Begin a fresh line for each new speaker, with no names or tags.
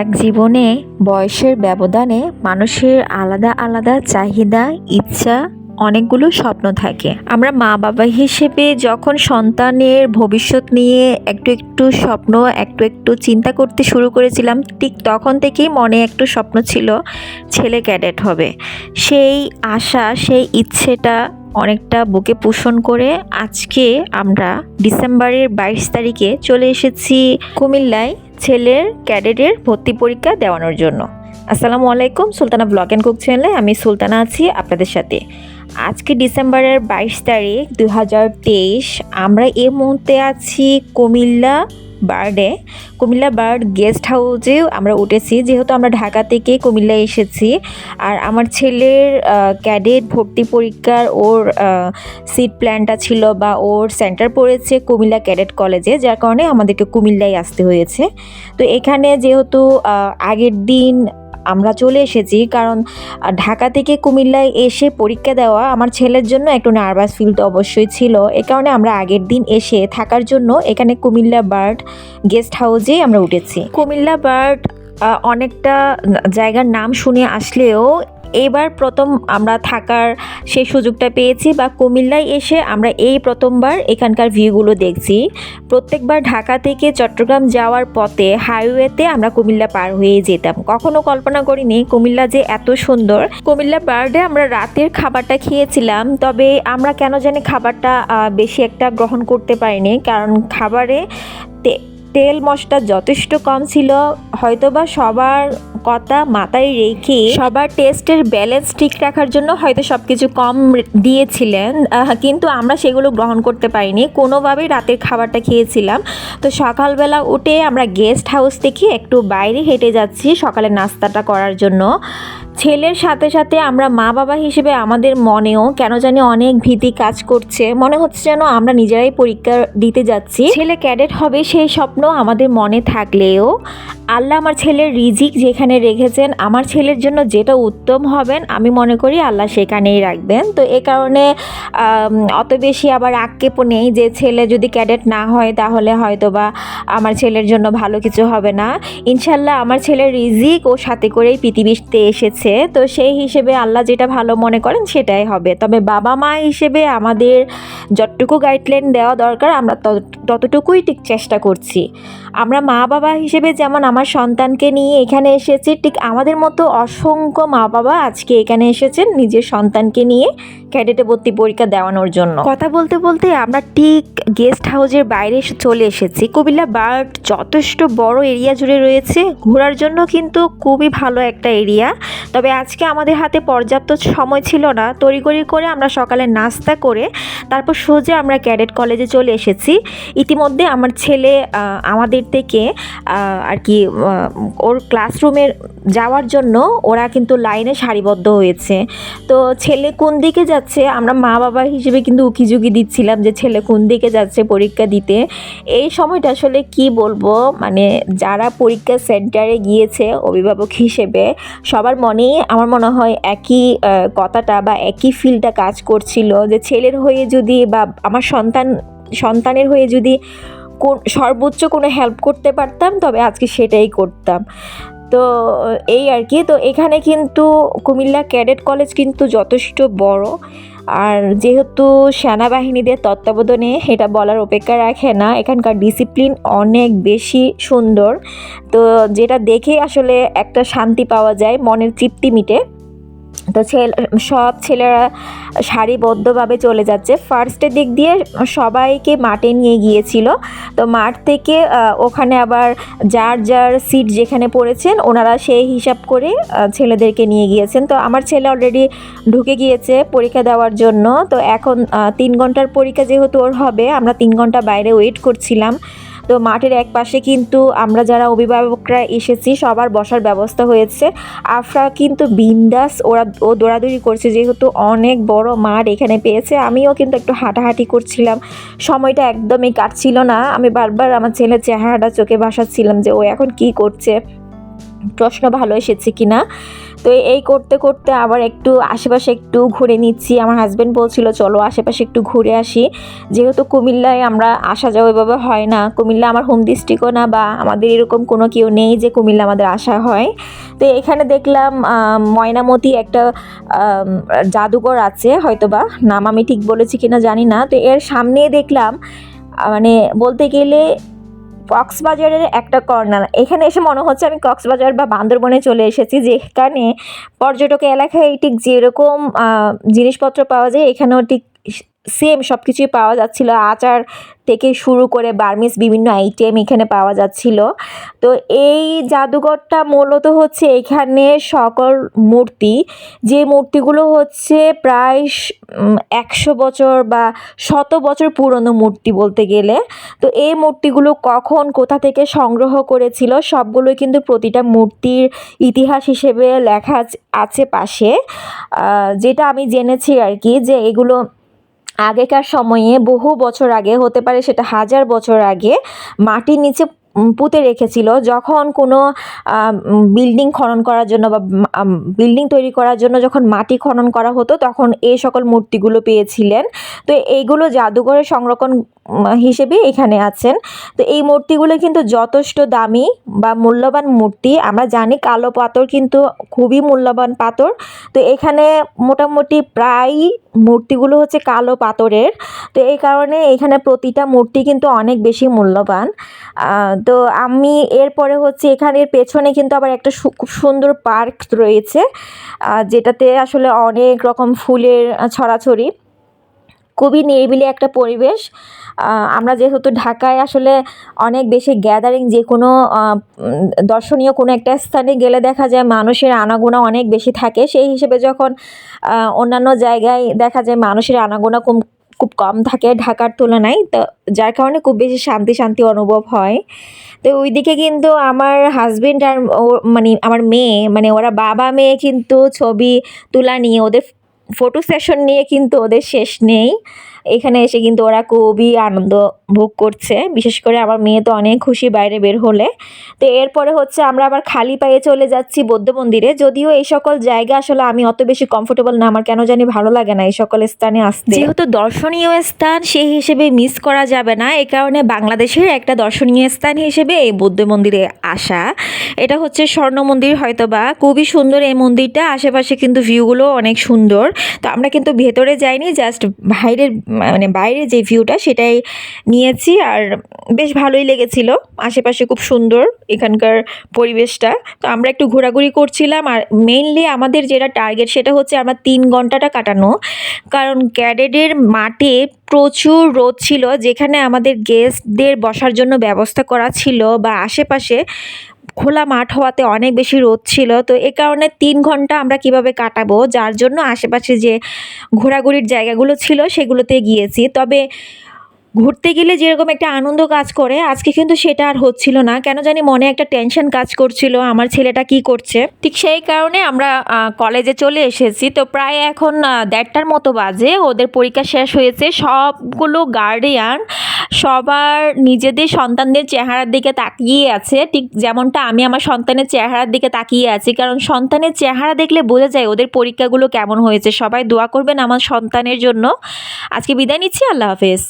এক জীবনে বয়সের ব্যবধানে মানুষের আলাদা আলাদা চাহিদা, ইচ্ছা, অনেকগুলো স্বপ্ন থাকে। আমরা মা বাবা হিসেবে যখন সন্তানের ভবিষ্যৎ নিয়ে একটু একটু স্বপ্ন, একটু একটু চিন্তা করতে শুরু করেছিলাম, ঠিক তখন থেকেই মনে একটু স্বপ্ন ছিল, ছেলে ক্যাডেট হবে। সেই আশা, সেই ইচ্ছেটা অনেকটা বুকে পোষণ করে আজকে আমরা ডিসেম্বরের বাইশ তারিখে চলে এসেছি কুমিল্লায় ছেলের ক্যাডেটের ভর্তি পরীক্ষা দেওয়ানোর জন্য। আসসালামু আলাইকুম, সুলতানা ব্লগ অ্যান্ড কুক চ্যানেলে আমি সুলতানা আছি আপনাদের সাথে। আজকে ডিসেম্বরের বাইশ তারিখ দু হাজার তেইশ, আমরা এ মুহূর্তে আছি কুমিল্লা বার্ডে, কুমিল্লা বার্ড গেস্ট হাউসেও আমরা উঠেছি। যেহেতু আমরা ঢাকা থেকে কুমিল্লা এসেছি, আর আমার ছেলের ক্যাডেট ভর্তি পরীক্ষার ওর সিট প্ল্যানটা ছিল বা ওর সেন্টার পড়েছে কুমিল্লা ক্যাডেট কলেজে, যার কারণে আমাদেরকে কুমিল্লায় আসতে হয়েছে। তো এখানে যেহেতু আগের দিন আমরা চলে এসেছি, কারণ ঢাকা থেকে কুমিল্লায় এসে পরীক্ষা দেওয়া আমার ছেলের জন্য একটু নার্ভাস ফিল তো অবশ্যই ছিল। এ কারণে আমরা আগের দিন এসে থাকার জন্য এখানে কুমিল্লা বার্ড গেস্ট হাউসেই আমরা উঠেছি। কুমিল্লা বার্ড অনেকটা, জায়গার নাম শুনে আসলেও এবার প্রথম আমরা থাকার সেই সুযোগটা পেয়েছি বা কুমিল্লায় এসে আমরা এই প্রথমবার এখানকার ভিউগুলো দেখছি। প্রত্যেকবার ঢাকা থেকে চট্টগ্রাম যাওয়ার পথে হাইওয়েতে আমরা কুমিল্লা পার হয়ে যেতাম। কখনো কল্পনা করিনি কুমিল্লা যে এত সুন্দর। কুমিল্লা বার্ডে আমরা রাতের খাবারটা খেয়েছিলাম, তবে আমরা কেন জানি খাবারটা বেশি একটা গ্রহণ করতে পারিনি। কারণ খাবারে তেল মশলা যথেষ্ট কম ছিল, হয়তোবা সবার কথা মাথায় রেখে সবার টেস্টের ব্যালেন্স ঠিক রাখার জন্য হয়তো সব কিছু কম দিয়েছিলেন কিন্তু আমরা সেগুলো গ্রহণ করতে পারিনি। কোনোভাবেই রাতের খাবারটা খেয়েছিলাম। তো সকালবেলা উঠে আমরা গেস্ট হাউস থেকে একটু বাইরে হেঁটে যাচ্ছি সকালে নাস্তাটা করার জন্য। ছেলের সাথে সাথে আমরা মা বাবা হিসেবে আমাদের মনেও কেন জানি অনেক ভীতি কাজ করছে। মনে হচ্ছে যেন আমরা নিজেরাই পরীক্ষা দিতে যাচ্ছি। ছেলে ক্যাডেট হবে সেই স্বপ্ন আমাদের মনে থাকলেও আল্লাহ আমার ছেলের রিজিক যেখানে রেখেছেন, আমার ছেলের জন্য যেটা উত্তম হবেন, আমি মনে করি আল্লাহ সেখানেই রাখবেন। তো এ কারণে অত বেশি আবার আক্ষেপ নেই যে ছেলে যদি ক্যাডেট না হয়, তাহলে হয়তো বা আমার ছেলের জন্য ভালো কিছু হবে না। ইনশাল্লাহ আমার ছেলের রিজিক ও সাথে করেই পৃথিবীতে এসেছে। তো সেই হিসেবে আল্লাহ যেটা ভালো মনে করেন, সেটাই হবে। তবে বাবা মা হিসেবে আমাদের যতটুকু গাইডলাইন দেওয়া দরকার, আমরা তত- ততটুকুই ঠিক চেষ্টা করছি। আমরা মা বাবা হিসেবে যেমন আমার সন্তানকে নিয়ে এখানে এসেছি, ঠিক আমাদের মতো অসংখ্য মা বাবা আজকে এখানে এসেছেন নিজের সন্তানকে নিয়ে ক্যাডেটে ভর্তি পরীক্ষা দেওয়ানোর জন্য। কথা বলতে বলতে আমরা ঠিক গেস্ট হাউসের বাইরে চলে এসেছি। কুমিল্লা বার্ড যথেষ্ট বড় এরিয়া জুড়ে রয়েছে। ঘোরার জন্য কিন্তু খুবই ভালো একটা এরিয়া। তবে আজকে আমাদের হাতে পর্যাপ্ত সময় ছিল না। তড়িগড়ি করে আমরা সকালে নাস্তা করে তারপর সোজা আমরা ক্যাডেট কলেজে চলে এসেছি। ইতিমধ্যে আমার ছেলে আমাদের থেকে আর কি ওর ক্লাসরুমের যাওয়ার জন্য ওরা কিন্তু লাইনে সারিবদ্ধ হয়েছে। তো ছেলে কোন দিকে যাচ্ছে? আমরা মা বাবা হিসেবে কিন্তু উকিঝুঁকি দিচ্ছিলাম যে ছেলে কোন দিকে যাচ্ছে পরীক্ষা দিতে। এই সময়টা আসলে কি বলব? মানে যারা পরীক্ষা সেন্টারে গিয়েছে অভিভাবক হিসেবে, সবার মনেই আমার মনে হয় একই কথাটা বা একই ফিলটা কাজ করছিল যে ছেলের হয়ে যদি বা আমার সন্তান, সন্তানের হয়ে যদি কোন সর্বোচ্চ কোনো হেল্প করতে পারতাম, তবে আজকে সেটাই করতাম। তো, এই আর কি। তো এখানে কিন্তু কুমিল্লা ক্যাডেট কলেজ কিন্তু যথেষ্ট বড়। আর যেহেতু সেনাবাহিনীদের তত্ত্বাবধানে এটা বলার অপেক্ষা রাখে না, এখানকার ডিসিপ্লিন অনেক বেশি সুন্দর। তো যেটা দেখে আসলে একটা শান্তি পাওয়া যায়, মনের তৃপ্তি মিটে। তো ছেলে, সব ছেলেরা সারিবদ্ধভাবে চলে যাচ্ছে। ফার্স্টের দিক দিয়ে সবাইকে মাঠে নিয়ে গিয়েছিল। তো মাঠ থেকে ওখানে আবার যার যার সিট যেখানে পড়েছেন, ওনারা সেই হিসাব করে ছেলেদেরকে নিয়ে গিয়েছেন। তো আমার ছেলে অলরেডি ঢুকে গিয়েছে পরীক্ষা দেওয়ার জন্য। তো এখন তিন ঘণ্টার পরীক্ষা যেহেতু ওর হবে, আমরা তিন ঘণ্টা বাইরে ওয়েট করছিলাম। তো মাঠের এক পাশে কিন্তু আমরা যারা অভিভাবকরা এসেছি, সবার বসার ব্যবস্থা হয়েছে। আফরা কিন্তু বিন্দাস ওরা, ও দৌড়াদৌড়ি করছে, যেহেতু অনেক বড় মাঠ এখানে পেয়েছে। আমিও কিন্তু একটু হাঁটাহাঁটি করছিলাম। সময়টা একদমই কাটছিল না। আমি বারবার আমার ছেলের চেহারাটা চোখে ভাসাচ্ছিলাম যে ও এখন কি করছে। প্রশ্ন ভালো এসেছে কিনা? তো এই করতে করতে আবার একটু আশেপাশে একটু ঘুরে নিচ্ছি। আমার হাজব্যান্ড বলছিল, চলো আশেপাশে একটু ঘুরে আসি। যেহেতু কুমিল্লায় আমরা আসা যাওয়া এভাবে হয় না। কুমিল্লা আমার হোম ডিস্ট্রিক্টও না বা আমাদের এরকম কোনো কেউ নেই যে কুমিল্লা আমাদের আসা হয়। তো এখানে দেখলাম ময়নামতি একটা জাদুঘর আছে হয়তোবা। নাম আমি ঠিক বলেছি কিনা জানি না। তো এর সামনে দেখলাম মানে বলতে গেলে কক্সবাজারের একটা কর্নার। এখানে এসে মনে হচ্ছে আমি কক্সবাজার বা বান্দরবনে চলে এসেছি, যেখানে পর্যটক এলাকায় ঠিক যেরকম জিনিসপত্র পাওয়া যায়, এখানেও ঠিক সেম সব কিছুই পাওয়া যাচ্ছিল। আচার থেকে শুরু করে বার্মিস বিভিন্ন আইটেম এখানে পাওয়া যাচ্ছিল। তো এই জাদুঘরটা মূলত হচ্ছে এখানে সকল মূর্তি। যে মূর্তিগুলো হচ্ছে প্রায় একশো বছর বা শত বছর পুরনো মূর্তি বলতে গেলে। তো এই মূর্তিগুলো কখন, কোথা থেকে সংগ্রহ করেছিল, সবগুলোই কিন্তু প্রতিটা মূর্তির ইতিহাস হিসেবে লেখা আছ- আছে পাশে। যেটা আমি জেনেছি আর কি যে এগুলো আগেকার সময়ে বহু বছর আগে হতে পারে সেটা হাজার বছর আগে মাটির নিচে পুঁতে রেখেছিল। যখন কোনো বিল্ডিং খনন করার জন্য বা বিল্ডিং তৈরি করার জন্য যখন মাটি খনন করা হতো, তখন এই সকল মূর্তিগুলো পেয়েছিলেন। তো এইগুলো জাদুঘরের সংরক্ষণ হিসেবে এখানে আছেন। তো এই মূর্তিগুলো কিন্তু যথেষ্ট দামি বা মূল্যবান মূর্তি। আমরা জানি কালো পাথর কিন্তু খুবই মূল্যবান পাথর। তো এখানে মোটামুটি প্রায় মূর্তিগুলো হচ্ছে কালো পাথরের। তো এই কারণে এখানে প্রতিটা মূর্তি কিন্তু অনেক বেশি মূল্যবান। তো আমি এরপরে হচ্ছে এখানের পেছনে কিন্তু আবার একটা খুব সুন্দর পার্ক রয়েছে যেটাতে আসলে অনেক রকম ফুলের ছড়াছড়ি। খুবই নিরিবিলি একটা পরিবেশ। আমরা যেহেতু ঢাকায় আসলে অনেক বেশি গ্যাদারিং যে কোনো দর্শনীয় কোনো একটা স্থানে গেলে দেখা যায় মানুষের আনাগোনা অনেক বেশি থাকে। সেই হিসেবে যখন অন্যান্য জায়গায় দেখা যায় মানুষের আনাগোনা কম খুব কম থাকে ঢাকার তুলনায়। তো যার কারণে খুব বেশি শান্তি শান্তি অনুভব হয়। তো ওইদিকে কিন্তু আমার হাজবেন্ড আর ও- মানে আমার মেয়ে মানে ওরা বাবা মেয়ে কিন্তু ছবি তোলা নিয়ে, ওদের ফটো সেশন নিয়ে কিন্তু ওদের শেষ নেই। এখানে এসে কিন্তু ওরা খুবই আনন্দ ভোগ করছে। বিশেষ করে আমার মেয়ে তো অনেক খুশি বাইরে বের হলে। তো এরপরে হচ্ছে আমরা আবার খালি পায়ে চলে যাচ্ছি বৌদ্ধ মন্দিরে। যদিও এই সকল জায়গা আসলে আমি অত বেশি কমফোর্টেবল না, আমার কেন জানি ভালো লাগে না এই সকল স্থানে আসতে। যেহেতু দর্শনীয় স্থান, সেই হিসেবে মিস করা যাবে না। এই কারণে বাংলাদেশের একটা দর্শনীয় স্থান হিসেবে এই বৌদ্ধ মন্দিরে আসা। এটা হচ্ছে স্বর্ণ মন্দির হয়তো বা খুবই সুন্দর এই মন্দিরটা। আশেপাশে কিন্তু ভিউগুলো অনেক সুন্দর। তো আমরা কিন্তু ভেতরে যাইনি জাস্ট বাইরের মানে বাইরে যে ভিউটা সেটাই নিয়েছি আর বেশ ভালোই লেগেছিল। আশেপাশে খুব সুন্দর এখানকার পরিবেশটা। তো আমরা একটু ঘোরাঘুরি করছিলাম আর মেইনলি আমাদের যেটা টার্গেট সেটা হচ্ছে আমরা তিন ঘন্টাটা কাটানো। কারণ ক্যাডেডের মাঠে প্রচুর রোদ ছিল, যেখানে আমাদের গেস্টদের বসার জন্য ব্যবস্থা করা ছিল বা আশেপাশে খোলা মাঠ হওয়াতে অনেক বেশি রোদ ছিল। তো এ কারণে তিন ঘণ্টা আমরা কীভাবে কাটাবো, যার জন্য আশেপাশে যে ঘোরাঘুরির জায়গাগুলো ছিল সেগুলোতে গিয়েছি। তবে ঘুরতে গেলে যেরকম একটা আনন্দ কাজ করে, আজকে কিন্তু সেটা আর হচ্ছিল না। কেন জানি মনে একটা টেনশন কাজ করছিল, আমার ছেলেটা কি করছে? ঠিক সেই কারণে আমরা কলেজে চলে এসেছি। তো প্রায় এখন দেড়টার মতো বাজে। ওদের পরীক্ষা শেষ হয়েছে। সবগুলো গার্ডিয়ান সবার নিজেদের সন্তানদের চেহারার দিকে তাকিয়ে আছে। ঠিক যেমনটা আমি আমার সন্তানের চেহারার দিকে তাকিয়ে আছি। কারণ সন্তানের চেহারা দেখলে বোঝা যায় ওদের পরীক্ষাগুলো কেমন হয়েছে। সবাই দোয়া করবেন আমার সন্তানের জন্য। আজকে বিদায় নিচ্ছি। আল্লাহ হাফেজ।